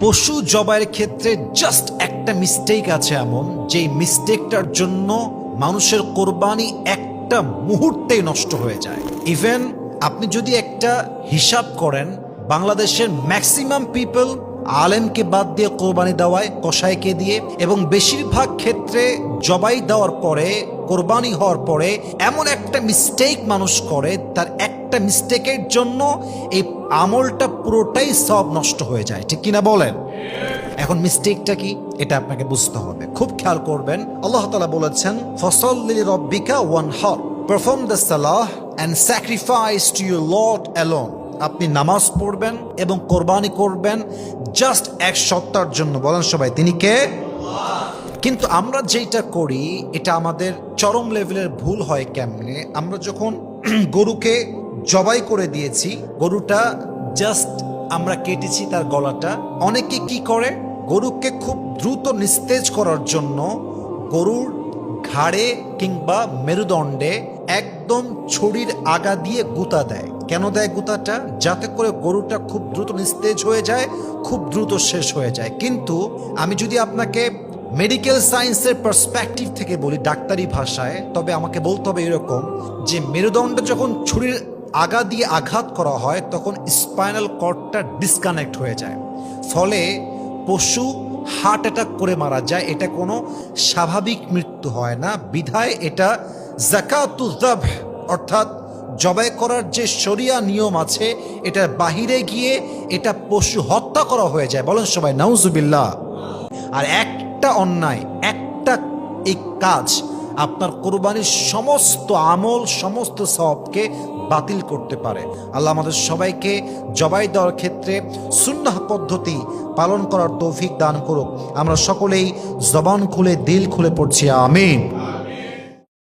পশু জবাইয়ের ক্ষেত্রে জাস্ট একটা মিস্টেক আছে এমন যে মিস্টেকটার জন্য মানুষের কোরবানি একটা মুহূর্তেই নষ্ট হয়ে যায়। ইভেন আপনি যদি একটা হিসাব করেন, বাংলাদেশের ম্যাক্সিমাম পিপল আলেমকে বাদ দিয়ে কোরবানি দেওয়ায়, কসাইকে দিয়ে এবং বেশিরভাগ ক্ষেত্রে জবাই দেওয়ার পরে, কোরবানি হওয়ার পরে এমন একটা মিস্টেক মানুষ করে, তার একটা মিস্টেকের জন্য এই আমলটা পুরোটাই সব নষ্ট হয়ে যায়। ঠিক কিনা বলেন? এখন মিস্টেকটা কি? এটা আপনাকে বুঝতে হবে। খুব খেয়াল করবেন। আল্লাহ তালা বলেছেন ফসল রব্বিকা ওয়ান হর perform the Salah and sacrifice to your Lord alone আপনি নামাজ পড়বেন এবং কোরবানি করবেন জাস্ট এক সত্তার জন্য। বলেন সবাই, তিনি কে? কিন্তু আমরা যেটা করি, এটা আমাদের চরম লেভেলের ভুল হয় কেমনে? আমরা যখন গরুকে জবাই করে দিয়েছি, গরুটা জাস্ট আমরা কেটেছি তার গলাটা, অনেকে কি করে? গরুকে খুব দ্রুত নিস্তেজ করার জন্য গরুর ঘাড়ে কিংবা মেরুদণ্ডে একদম ছড়ির আগা দিয়ে গুতা দেয়। কেন দেয় গুতাটা? যাতে করে গরুটা খুব দ্রুত নিস্তেজ হয়ে যায়, খুব দ্রুত শেষ হয়ে যায়। কিন্তু আমি যদি আপনাকে মেডিকেল সায়েন্সের পার্সপেক্টিভ থেকে বলি ডাক্তারি ভাষায়, তবে আমাকে বলতে হবে এরকম যে মেরুদণ্ড যখন ছুরির আগা দিয়ে আঘাত করা হয়, তখন স্পাইনাল কর্ডটা ডিসকানেক্ট হয়ে যায়। ফলে পশু হার্ট অ্যাটাক করে মারা যায়। এটা কোনো স্বাভাবিক মৃত্যু হয় না। বিধায় এটা জাকাতুজব অর্থাৎ জবাই করার যে শরিয়া নিয়ম আছে, এটার বাহিরে গিয়ে এটা পশু হত্যা করা হয়ে যায়। বলেন সবাই, নাউজুবিল্লাহ। আর একটা অন্যায়, একটা এই কাজ আপনার কোরবানির সমস্ত আমল, সমস্ত সবকে বাতিল করতে পারে। আল্লাহ আমাদের সবাইকে জবাই দেওয়ার ক্ষেত্রে সুন্নাহ পদ্ধতি পালন করার তৌফিক দান করুক। আমরা সকলেই জবান খুলে, দিল খুলে পড়ছি, আমিন।